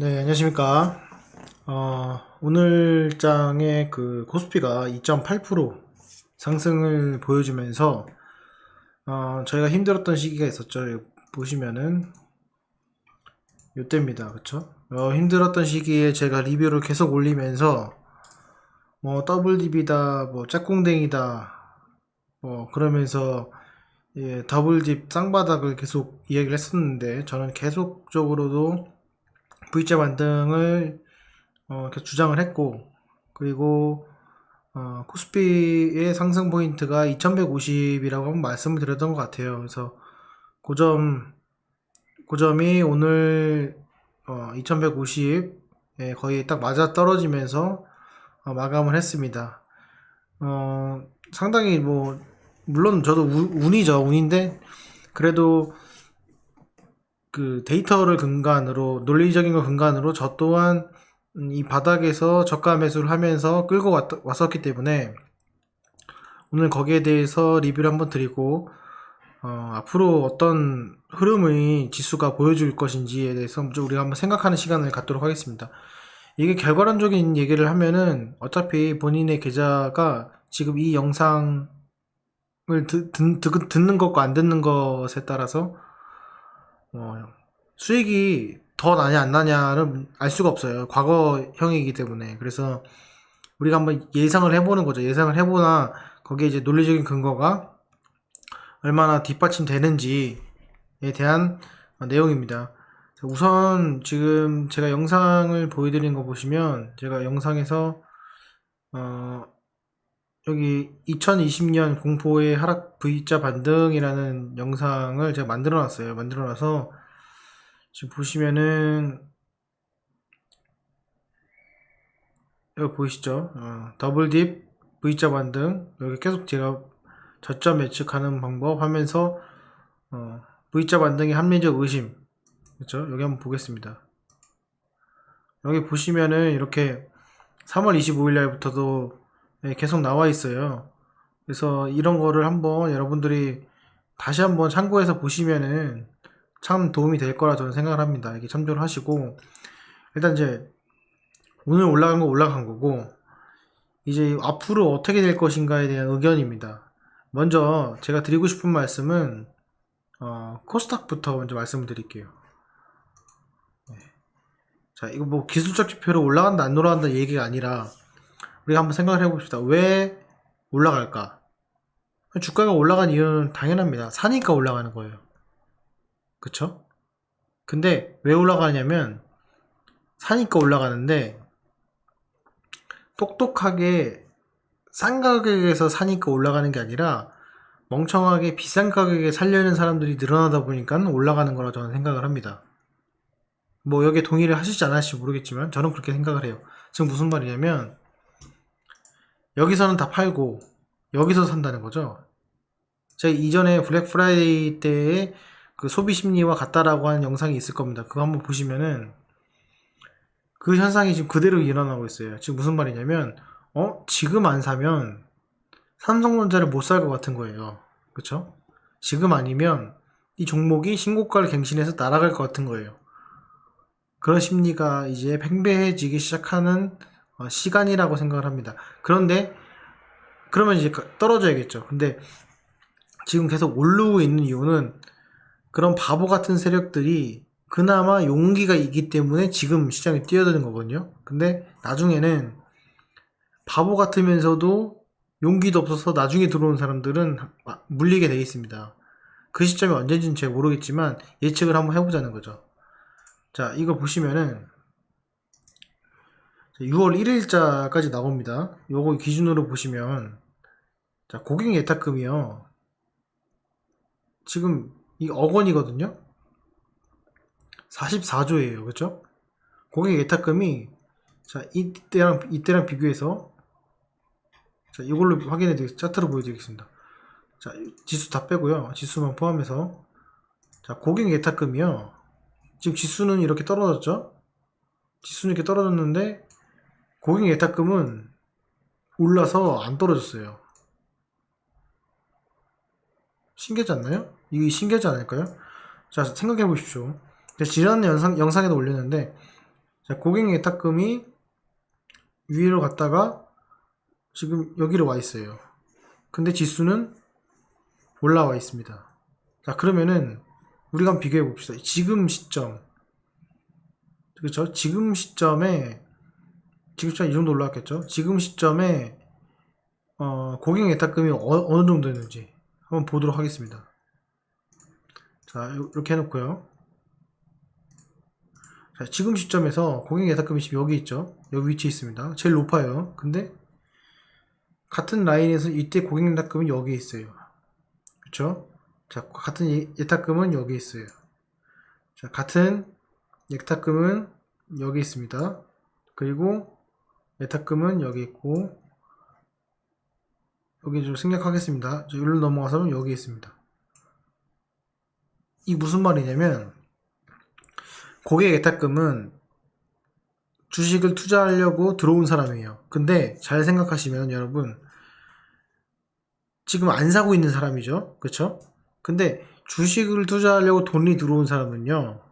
네, 안녕하십니까. 어, 오늘 장의 그 코스피가 2.8% 상승을 보여주면서, 어, 저희가 힘들었던 시기가 있었죠. 보시면은, 요때입니다. 그쵸? 어, 힘들었던 시기에 제가 리뷰를 계속 올리면서, 뭐, 더블 딥이다, 뭐, 짝꿍댕이다, 뭐, 그러면서, 예, 더블 딥 쌍바닥을 계속 이야기를 했었는데, 저는 계속적으로도 V자 반등을 어, 계속 주장을 했고 그리고 어, 코스피의 상승 포인트가 2150이라고 한번 말씀을 드렸던 것 같아요. 그래서 고점 고점이 오늘 어, 2150에 거의 딱 맞아 떨어지면서 어, 마감을 했습니다. 어, 상당히 뭐 물론 저도 우- 운이죠 운인데 그래도 그 데이터를 근간으로 논리적인 걸 근간으로 저 또한 음, 이 바닥에서 저가 매수를 하면서 끌고 왔, 왔었기 때문에 오늘 거기에 대해서 리뷰를 한번 드리고 어, 앞으로 어떤 흐름의 지수가 보여줄 것인지에 대해서 좀 우리가 한번 생각하는 시간을 갖도록 하겠습니다. 이게 결과론적인 얘기를 하면은 어차피 본인의 계좌가 지금 이 영상을 듣, 듣, 듣, 듣는 것과 안 듣는 것에 따라서 어, 수익이 더 나냐 안 나냐를 알 수가 없어요. 과거형이기 때문에. 그래서 우리가 한번 예상을 해보는 거죠. 예상을 해보나 거기에 이제 논리적인 근거가 얼마나 뒷받침되는지에 대한 어, 내용입니다. 우선 지금 제가 영상을 보여드린 거 보시면 제가 영상에서 어, 여기 2020년 공포의 하락 V자 반등이라는 영상을 제가 만들어 놨어요. 만들어 놔서 지금 보시면은 여기 보이시죠? 어, 더블 딥 V자 반등 여기 계속 제가 저점 예측하는 방법 하면서 어, V자 반등의 합리적 의심 그렇죠? 여기 한번 보겠습니다. 여기 보시면은 이렇게 3월 25일 날부터도 네, 계속 나와 있어요. 그래서 이런 거를 한번 여러분들이 다시 한번 참고해서 보시면은 참 도움이 될 거라 저는 생각을 합니다. 이게 참조를 하시고 일단 이제 오늘 올라간 거 올라간 거고 이제 앞으로 어떻게 될 것인가에 대한 의견입니다. 먼저 제가 드리고 싶은 말씀은 어, 코스닥부터 먼저 말씀을 드릴게요. 네. 자, 이거 뭐 기술적 지표로 올라간다 안 올라간다 얘기가 아니라 우리가 한번 생각을 해봅시다. 왜 올라갈까? 주가가 올라간 이유는 당연합니다. 사니까 올라가는 거예요. 그쵸? 근데 왜 올라가냐면 사니까 올라가는데 똑똑하게 싼 가격에서 사니까 올라가는 게 아니라 멍청하게 비싼 가격에 살려는 사람들이 늘어나다 보니까 올라가는 거라 저는 생각을 합니다. 뭐 여기에 동의를 하실지 안 하실지 모르겠지만 저는 그렇게 생각을 해요. 지금 무슨 말이냐면 여기서는 다 팔고 여기서 산다는 거죠. 제가 이전에 블랙 프라이데이 때에 그 소비 심리와 같다라고 하는 영상이 있을 겁니다. 그거 한번 보시면은 그 현상이 지금 그대로 일어나고 있어요. 지금 무슨 말이냐면 어 지금 안 사면 삼성전자를 못 살 것 같은 거예요. 그쵸? 지금 아니면 이 종목이 신고가를 갱신해서 날아갈 것 같은 거예요. 그런 심리가 이제 팽배해지기 시작하는 어, 시간이라고 생각을 합니다. 그런데 그러면 이제 가- 떨어져야겠죠. 근데 지금 계속 오르고 있는 이유는 그런 바보 같은 세력들이 그나마 용기가 있기 때문에 지금 시장에 뛰어드는 거거든요. 근데 나중에는 바보 같으면서도 용기도 없어서 나중에 들어온 사람들은 마- 물리게 돼 있습니다. 그 시점이 언제인지는 제가 모르겠지만 예측을 한번 해보자는 거죠. 자, 이거 보시면은 6월 1일자까지 나옵니다. 요거 기준으로 보시면 자, 고객 예탁금이요. 지금 이 억 원이거든요. 44조예요. 그죠? 고객 예탁금이 자, 이때랑 이때랑 비교해서 자, 이걸로 확인해 드리 차트로 보여 드리겠습니다. 자, 지수 다 빼고요. 지수만 포함해서 자, 고객 예탁금이요. 지금 지수는 이렇게 떨어졌죠? 지수는 이렇게 떨어졌는데 고객 예탁금은 올라서 안 떨어졌어요. 신기하지 않나요? 이게 신기하지 않을까요? 자, 생각해 보십시오. 지난 영상, 영상에도 올렸는데, 자, 고객 예탁금이 위로 갔다가 지금 여기로 와 있어요. 근데 지수는 올라와 있습니다. 자, 그러면은 우리가 한번 비교해 봅시다. 지금 시점. 그렇죠? 지금 시점에 지금 시점 이 정도 올라왔겠죠? 지금 시점에 어, 고객 예탁금이 어, 느 정도 있는지 한번 보도록 하겠습니다. 자, 요- 이렇게 해놓고요. 자, 지금 시점에서 고객 예탁금이 지금 여기 있죠? 여기 위치에 있습니다. 제일 높아요. 근데 같은 라인에서 이때 고객 예탁금은 여기 있어요. 그쵸? 자, 같은 예- 예탁금은 여기 있어요. 자, 같은 예탁금은 여기 있습니다. 그리고 예탁금은 여기 있고 여기 좀 생략하겠습니다. 저 여기로 넘어가서는 여기 있습니다. 이 무슨 말이냐면 고객 예탁금은 주식을 투자하려고 들어온 사람이에요. 근데 잘 생각하시면 여러분 지금 안 사고 있는 사람이죠. 그쵸? 근데 주식을 투자하려고 돈이 들어온 사람은요.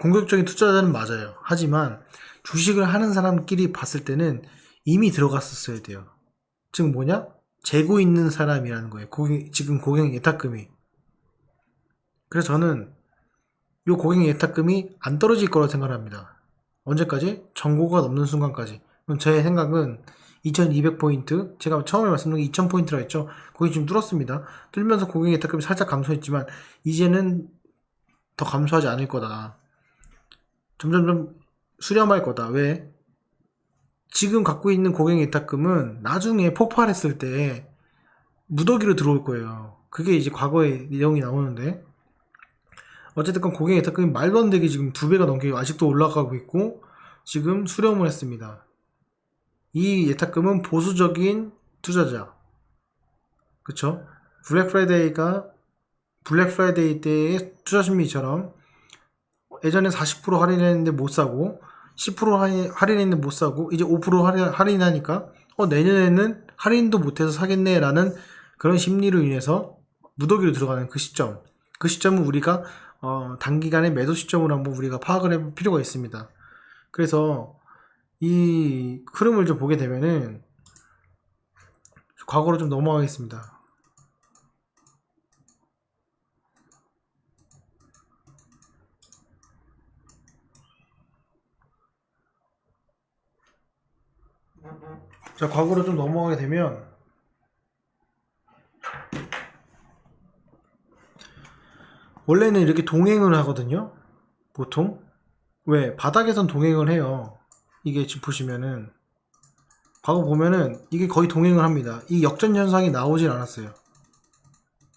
공격적인 투자자는 맞아요. 하지만 주식을 하는 사람끼리 봤을 때는 이미 들어갔었어야 돼요. 즉 뭐냐? 재고 있는 사람이라는 거예요. 고객, 지금 고객 예탁금이. 그래서 저는 이 고객 예탁금이 안 떨어질 거라고 생각합니다. 언제까지? 정고가 넘는 순간까지. 그럼 제 생각은 2200포인트, 제가 처음에 말씀드린 2000포인트라 했죠. 거기 지금 뚫었습니다. 뚫면서 고객 예탁금이 살짝 감소했지만, 이제는 더 감소하지 않을 거다. 점점점 수렴할 거다. 왜? 지금 갖고 있는 고객 예탁금은 나중에 폭발했을 때 무더기로 들어올 거예요. 그게 이제 과거의 내용이 나오는데 어쨌든 간 고객 예탁금이 말도 안 되게 지금 두 배가 넘게 아직도 올라가고 있고 지금 수렴을 했습니다. 이 예탁금은 보수적인 투자자. 그쵸? 블랙 프라이데이가 블랙 프라이데이 때의 투자 심리처럼 예전에 40% 할인했는데 못 사고 10% 할인, 할인했는데 못 사고 이제 5% 할인, 할인하니까 어 내년에는 할인도 못해서 사겠네라는 그런 심리로 인해서 무더기로 들어가는 그 시점. 그 시점은 우리가 어, 단기간의 매도 시점으로 한번 우리가 파악을 해볼 필요가 있습니다. 그래서 이 흐름을 좀 보게 되면은 과거로 좀 넘어가겠습니다 자, 과거로 좀 넘어가게 되면 원래는 이렇게 동행을 하거든요. 보통 왜 바닥에선 동행을 해요. 이게 지금 보시면은 과거 보면은 이게 거의 동행을 합니다. 이 역전 현상이 나오질 않았어요.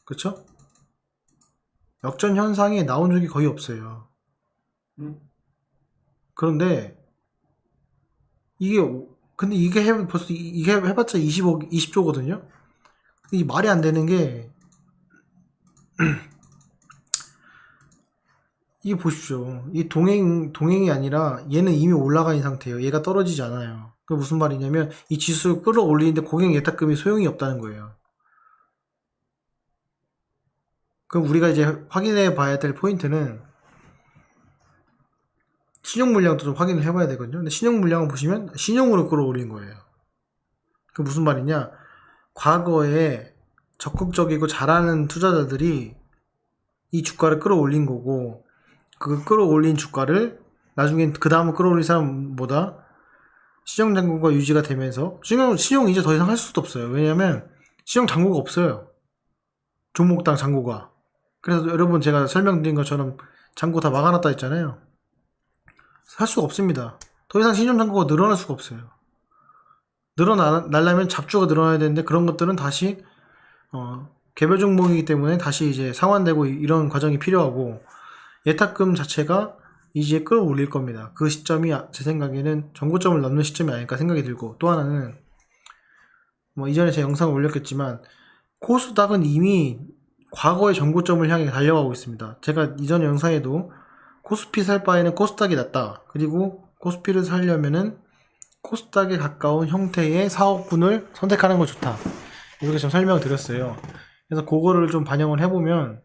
그쵸? 역전 현상이 나온 적이 거의 없어요. 그런데 이게 오- 근데 이게 해 벌써 이- 이게 해봤자 20억 20조거든요. 이 말이 안 되는 게 이게 보십시오. 이 동행 동행이 아니라 얘는 이미 있는 상태예요. 얘가 떨어지지 않아요. 그 무슨 말이냐면 이 지수를 끌어올리는데 고객 예탁금이 소용이 없다는 거예요. 그럼 우리가 이제 확인해 봐야 될 포인트는 신용 물량도 좀 확인을 해봐야 되거든요. 근데 신용 물량을 보시면 신용으로 끌어올린 거예요. 그 무슨 말이냐? 과거에 적극적이고 잘하는 투자자들이 이 주가를 끌어올린 거고 그 끌어올린 주가를 나중에 그 다음에 끌어올린 사람보다 신용 잔고가 유지가 되면서 신용 신용 이제 더 이상 할 수도 없어요. 왜냐하면 신용 잔고가 없어요. 종목당 잔고가. 그래서 여러분 제가 설명드린 것처럼 잔고 다 막아놨다 했잖아요. 할 수가 없습니다. 더 이상 신용 잔고가 늘어날 수가 없어요. 늘어나려면 잡주가 늘어나야 되는데 그런 것들은 다시 어, 개별 종목이기 때문에 다시 이제 상환되고 이- 이런 과정이 필요하고 예탁금 자체가 이제 끌어올릴 겁니다. 그 시점이 아- 제 생각에는 정고점을 넘는 시점이 아닐까 생각이 들고 또 하나는 뭐 이전에 제 영상을 올렸겠지만 코스닥은 이미 과거의 정고점을 향해 달려가고 있습니다. 제가 이전 영상에도 코스피 살 바에는 코스닥이 낫다. 그리고 코스피를 살려면은 코스닥에 가까운 형태의 사업군을 선택하는 거 좋다. 이렇게 좀 설명을 드렸어요. 그래서 그거를 좀 반영을 해보면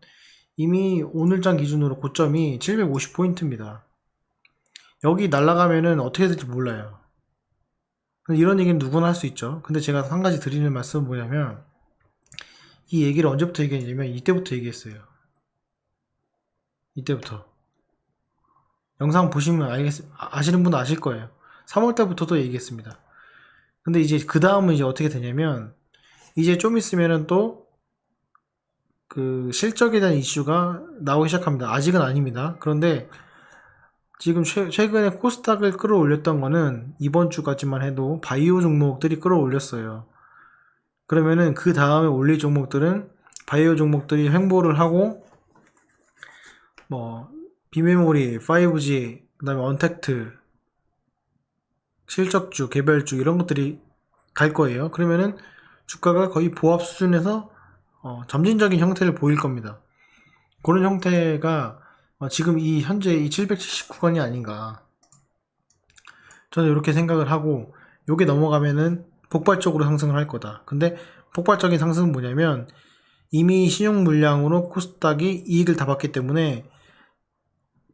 이미 오늘장 기준으로 고점이 750포인트입니다. 여기 날아가면은 어떻게 될지 몰라요. 이런 얘기는 누구나 할 수 있죠. 근데 제가 한 가지 드리는 말씀은 뭐냐면 이 얘기를 언제부터 얘기했냐면 이때부터 얘기했어요. 이때부터. 영상 보시면 알겠, 아- 아시는 분은 아실 거예요. 3월 달부터도 얘기했습니다. 근데 이제 그 다음은 이제 어떻게 되냐면 이제 좀 있으면은 또 그 실적에 대한 이슈가 나오기 시작합니다. 아직은 아닙니다. 그런데 지금 최, 최근에 코스닥을 끌어올렸던 거는 이번 주까지만 해도 바이오 종목들이 끌어올렸어요. 그러면은 그 다음에 올릴 종목들은 바이오 종목들이 횡보를 하고 뭐 비메모리, 5G, 그 다음에 언택트, 실적주, 개별주 이런 것들이 갈 거예요. 그러면은 주가가 거의 보합 수준에서 어, 점진적인 형태를 보일 겁니다. 그런 형태가 어, 지금 이 현재 이 779건이 아닌가. 저는 이렇게 생각을 하고 요게 넘어가면은 폭발적으로 상승을 할 거다. 근데 폭발적인 상승은 뭐냐면 이미 신용 물량으로 코스닥이 이익을 다 봤기 때문에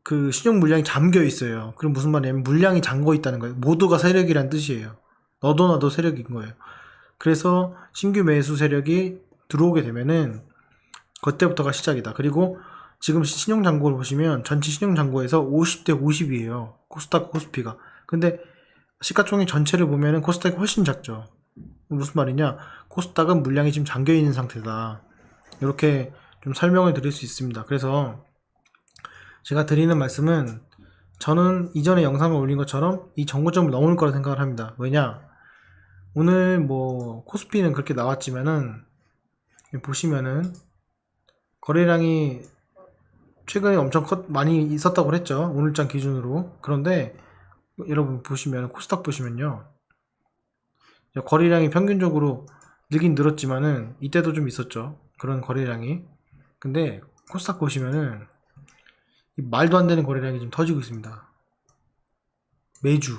그 신용 물량이 잠겨 있어요. 그럼 무슨 말이냐면 물량이 잠궈 있다는 거예요. 모두가 세력이란 뜻이에요. 너도 나도 세력인 거예요. 그래서 신규 매수 세력이 들어오게 되면은 그때부터가 시작이다. 그리고 지금 신용 잔고를 보시면 전체 신용 잔고에서 50대 50이에요. 코스닥 코스피가. 근데 시가총액 전체를 보면은 코스닥이 훨씬 작죠. 무슨 말이냐? 코스닥은 물량이 지금 잠겨 있는 상태다. 이렇게 좀 설명을 드릴 수 있습니다. 그래서 제가 드리는 말씀은 저는 이전에 영상을 올린 것처럼 이 정고점을 넘을 거라 생각을 합니다. 왜냐? 오늘 뭐 코스피는 그렇게 나왔지만은 보시면은 거래량이 최근에 엄청 컸, 많이 있었다고 했죠. 오늘장 기준으로. 그런데 여러분 보시면 코스닥 보시면요. 거래량이 평균적으로 늘긴 늘었지만은 이때도 좀 있었죠. 그런 거래량이. 근데 코스닥 보시면은 이 말도 안 되는 거래량이 지금 터지고 있습니다. 매주.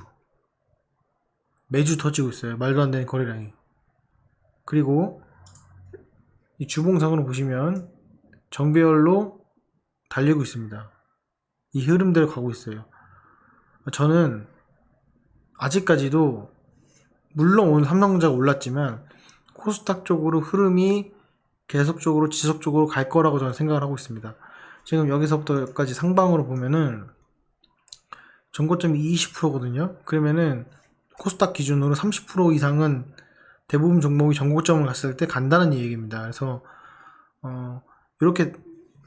매주 터지고 있어요. 말도 안 되는 거래량이. 그리고 이 주봉상으로 보시면 정배열로 달리고 있습니다. 이 흐름대로 가고 있어요. 저는 아직까지도 물론 오늘 삼성전자가 올랐지만 코스닥 쪽으로 흐름이 계속적으로 지속적으로 갈 거라고 저는 생각을 하고 있습니다. 지금 여기서부터 여기까지 상방으로 보면은 전고점이 20%거든요. 그러면은 코스닥 기준으로 30% 이상은 대부분 종목이 전고점을 갔을 때 간다는 얘기입니다. 그래서 어, 이렇게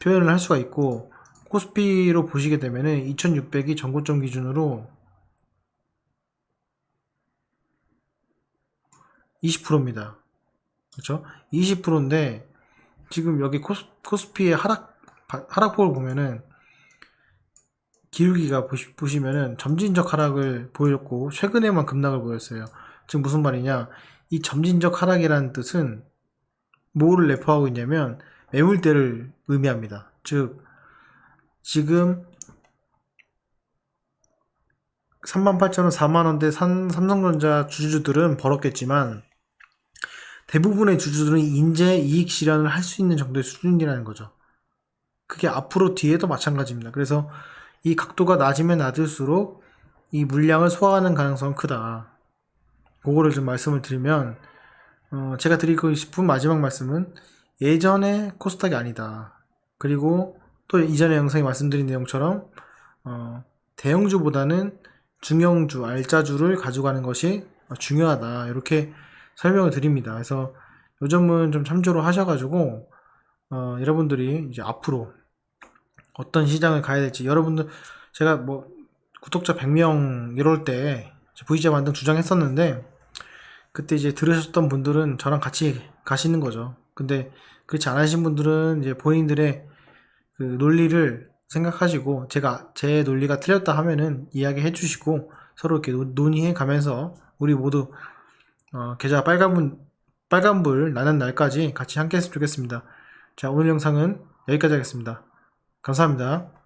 표현을 할 수가 있고 코스피로 보시게 되면은 2600이 전고점 기준으로 20%입니다. 그렇죠? 20%인데 지금 여기 코스, 코스피의 하락 바- 하락폭을 보면은 기울기가 보시, 보시면은 점진적 하락을 보였고 최근에만 급락을 보였어요. 지금 무슨 말이냐? 이 점진적 하락이라는 뜻은 뭐를 내포하고 있냐면 매물대를 의미합니다. 즉 지금 38,000원, 4만원대 산, 삼성전자 주주들은 벌었겠지만 대부분의 주주들은 인제 이익 실현을 할 수 있는 정도의 수준이라는 거죠. 그게 앞으로 뒤에도 마찬가지입니다. 그래서 이 각도가 낮으면 낮을수록 이 물량을 소화하는 가능성은 크다. 그거를 좀 말씀을 드리면 어, 제가 드리고 싶은 마지막 말씀은 예전에 코스닥이 아니다. 그리고 또 이전에 영상에 말씀드린 내용처럼 어, 대형주보다는 중형주, 알짜주를 가져가는 것이 중요하다. 이렇게 설명을 드립니다. 그래서 요 점은 좀 참조를 하셔가지고 어, 여러분들이 이제 앞으로 어떤 시장을 가야 될지 여러분들 제가 뭐 구독자 100명 이럴 때 V자 만등 주장했었는데 그때 이제 들으셨던 분들은 저랑 같이 가시는 거죠. 근데 그렇지 않으신 분들은 이제 본인들의 그 논리를 생각하시고 제가 제 논리가 틀렸다 하면은 이야기해 주시고 서로 이렇게 논- 논의해 가면서 우리 모두 어, 계좌 빨간불 빨간불 나는 날까지 같이 함께 했으면 좋겠습니다. 자 오늘 영상은 여기까지 하겠습니다. 감사합니다.